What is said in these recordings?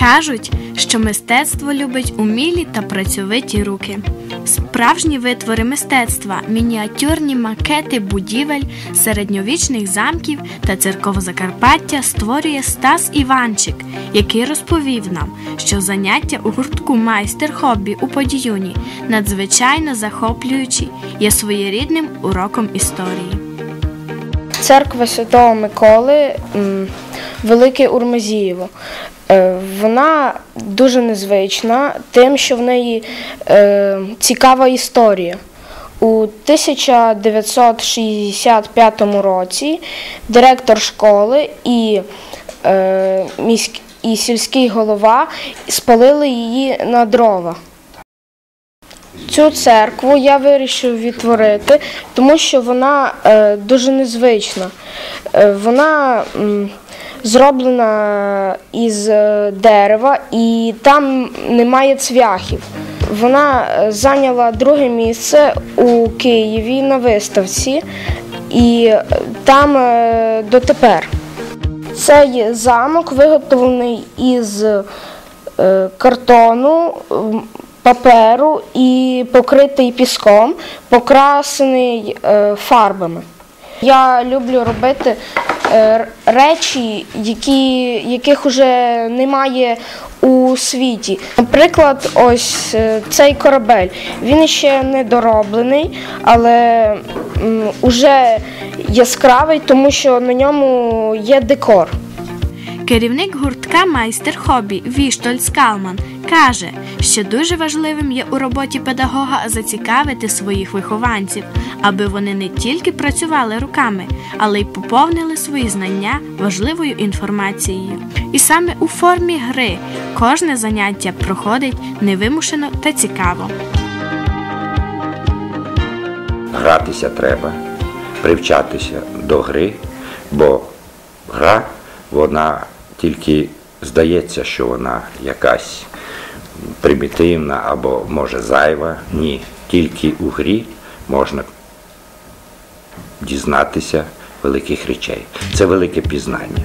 Кажуть, що мистецтво любить умілі та працьовиті руки. Справжні витвори мистецтва, мініатюрні макети будівель, середньовічних замків та церков Закарпаття створює Стас Іванчик, який розповів нам, що заняття у гуртку майстер хобі у подіюні надзвичайно захоплюючі, є своєрідним уроком історії. Церква Святого Миколи Велике Урмазієво. Е, Вона дуже незвична, тим, що в неї е, цікава історія. У 1965 році директор школи і, е, міськ, і сільський голова спалили її на дрова. Цю церкву я вирішив відтворити, тому що вона е, дуже незвична. Е, вона зроблена із е, дерева і там немає цвяхів. Вона е, зайняла друге місце у Києві на виставці, і е, там дотепер. Цей замок виготовлений із картону, паперу і покритий піском, покрасений фарбами. Я люблю робити речі, які, яких вже немає у світі. Наприклад, ось е, цей корабель. Він ще не дороблений, але вже яскравий, тому що на ньому є декор. Керівник гуртка майстер хобі Віштоль Скалман каже, що дуже важливим є у роботі педагога зацікавити своїх вихованців, аби вони не тільки працювали руками, але й поповнили свої знання важливою інформацією. І саме у формі гри кожне заняття проходить невимушено та цікаво. Гратися треба, привчатися до гри, бо гра, вона тільки здається, що вона якась примітивна або може зайва. Ні, тільки у грі можна дізнатися великих речей. Це велике пізнання.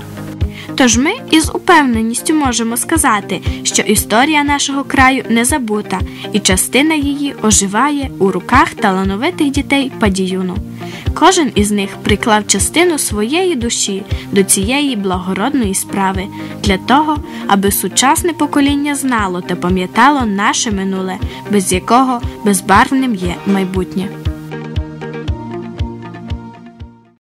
Тож ми із упевненістю можемо сказати, що історія нашого краю не забута, і частина її оживає у руках талановитих дітей Падіюну. Кожен із них приклав частину своєї душі до цієї благородної справи для того, аби сучасне покоління знало та пам'ятало наше минуле, без якого безбарвним є майбутнє.